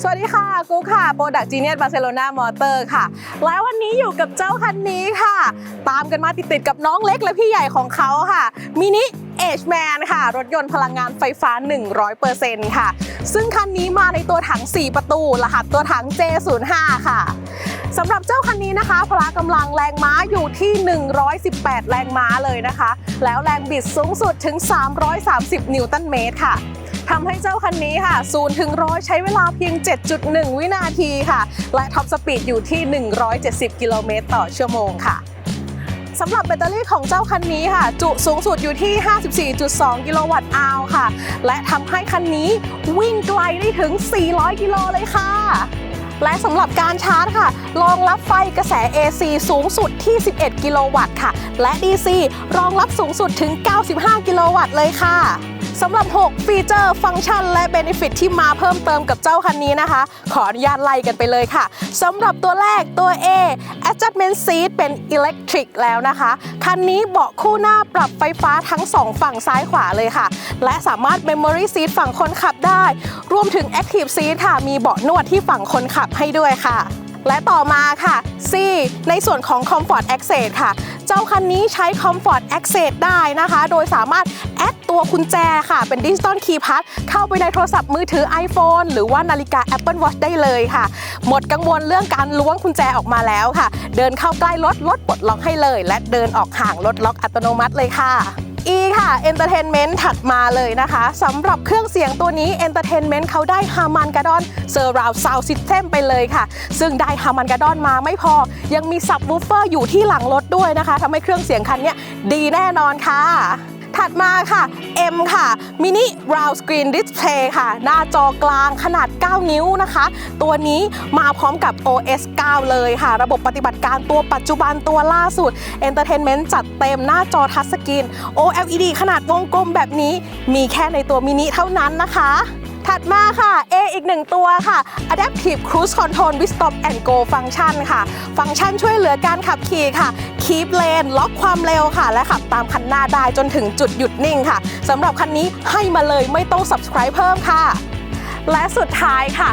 สวัสดีค่ะกูค่ะ Product Genius Barcelona Motor ค่ะ และวันนี้อยู่กับเจ้าคันนี้ค่ะ ตามกันมาติดๆกับน้องเล็กและพี่ใหญ่ของเขาค่ะมินิ Age Man ค่ะ รถยนต์พลังงานไฟฟ้า 100%ค่ะ ซึ่งคันนี้มาในตัวถัง 4 ประตู รหัสตัวถัง J05 ค่ะสำหรับเจ้าคันนี้นะคะ พละกำลังแรงม้าอยู่ที่ 118 แรงม้าเลยนะคะ แล้วแรงบิดสูงสุดถึง 330 นิวตันเมตรค่ะ ทำให้เจ้าคันนี้ค่ะ0ถึงร้อยใช้เวลาเพียง 7.1 วินาทีค่ะ และท็อปสปีดอยู่ที่ 170 กิโลเมตรต่อชั่วโมงค่ะสำหรับแบตเตอรี่ของเจ้าคันนี้ค่ะ จุสูงสุดอยู่ที่ 54.2 กิโลวัตต์อาวค่ะ และทำให้คันนี้วิ่งไกลได้ถึง 400 กิโลเลยค่ะ และสำหรับการชาร์จค่ะ รองรับไฟกระแส AC สูงสุดที่ 11 กิโลวัตต์ค่ะ และ DC รองรับสูงสุดถึง 95 กิโลวัตต์เลยค่ะ สำหรับ 6 ฟีเจอร์ฟังก์ชัน และเบนฟิตที่มาเพิ่มเติมกับเจ้าคันนี้นะคะ ขออนุญาตไล่กันไปเลยค่ะสำหรับตัวแรกตัว A adjustment seat เป็น electric แล้วนะคะ คันนี้เบาะคู่หน้าปรับไฟฟ้าทั้ง 2 ฝั่งซ้ายขวาเลยค่ะ และสามารถ memory seat ฝั่งคนขับได้ รวมถึง active seat ค่ะ มีเบาะนวดที่ฝั่งคนขับให้ด้วยค่ะและต่อมาค่ะ C ในส่วนของ Comfort Access ค่ะ เจ้าคันนี้ใช้ Comfort Access ได้นะคะ โดยสามารถแอดตัวกุญแจค่ะ เป็นดิจิตอลคีย์พัดเข้าไปในโทรศัพท์มือถือ iPhone หรือว่านาฬิกา Apple Watch ได้เลยค่ะ หมดกังวลเรื่องการล้วงกุญแจออกมาแล้วค่ะ เดินเข้าใกล้รถรถปลดล็อกให้เลย และเดินออกห่างรถล็อกอัตโนมัติเลยค่ะ E ค่ะ Entertainment ถัดมาเลยนะคะสำหรับเครื่องเสียงตัวนี้ Entertainment เขาได้ Harman Kardon Surround Sound System ไปเลยค่ะ ซึ่งได้ Harman Kardon มาไม่พอ ยังมี Subwoofer อยู่ที่หลังรถด้วยนะคะทำให้เครื่องเสียงคันนี้ดีแน่นอนค่ะ ถัดมาค่ะ M ค่ะ Mini Round Screen Display ค่ะ หน้าจอกลางขนาด 9 นิ้วนะคะ ตัวนี้มาพร้อมกับ OS 9 เลยค่ะ ระบบปฏิบัติการตัวปัจจุบันตัวล่าสุด Entertainment จัดเต็มหน้าจอทัชสกรีน OLED ขนาดวงกลมแบบนี้มีแค่ในตัวมินิเท่านั้นนะคะถัดมาค่ะ A อีกหนึ่งตัวค่ะ Adaptive Cruise Control with Stop and Go Function ค่ะ ฟังก์ชันช่วยเหลือการขับขี่ค่ะ คีบเลน ล็อกความเร็วค่ะ และขับตามคันหน้าได้จนถึงจุดหยุดนิ่งค่ะสำหรับคันนี้ให้มาเลยไม่ต้อง subscribe เพิ่มค่ะ และสุดท้ายค่ะ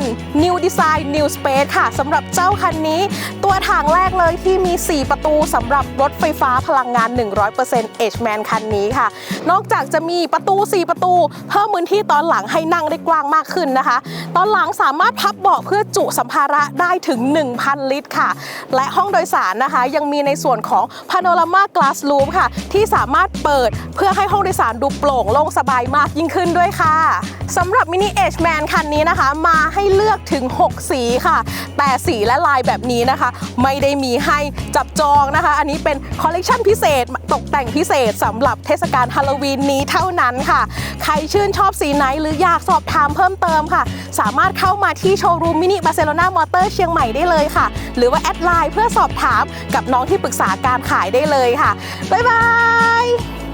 N New Design New Space ค่ะสำหรับเจ้าคันนี้ ตัวถังแรกเลยที่มี 4 ประตูสำหรับรถไฟฟ้าพลังงาน 100% H Man คันนี้ค่ะ นอกจากจะมีประตู 4 ประตู เพิ่มพื้นที่ตอนหลังให้นั่งได้กว้างมากขึ้นนะคะ ตอนหลังสามารถพับเบาะเพื่อจุสัมภาระได้ถึง 1,000 ลิตรค่ะ และห้องโดยสารนะคะ ยังมีในส่วนของ Panorama Glass Roof ค่ะ ที่สามารถเปิดเพื่อให้ห้องโดยสารดูโปร่งโล่งสบายมากยิ่งขึ้นด้วยค่ะสำหรับ Mini Edge Man คันนี้นะคะ มาให้เลือกถึง 6 สีค่ะ แต่สีและลายแบบนี้นะคะ ไม่ได้มีให้จับจองนะคะ อันนี้เป็นคอลเลกชันพิเศษตกแต่งพิเศษสำหรับเทศกาลฮาโลวีนนี้เท่านั้นค่ะ ใครชื่นชอบสีไหนหรืออยากสอบถามเพิ่มเติมค่ะ สามารถเข้ามาที่โชว์รูมมินิบาร์เซโลนามอเตอร์เชียงใหม่ได้เลยค่ะ หรือว่าแอดไลน์เพื่อสอบถามกับน้องที่ปรึกษาการขายได้เลยค่ะบ๊ายบาย Bye!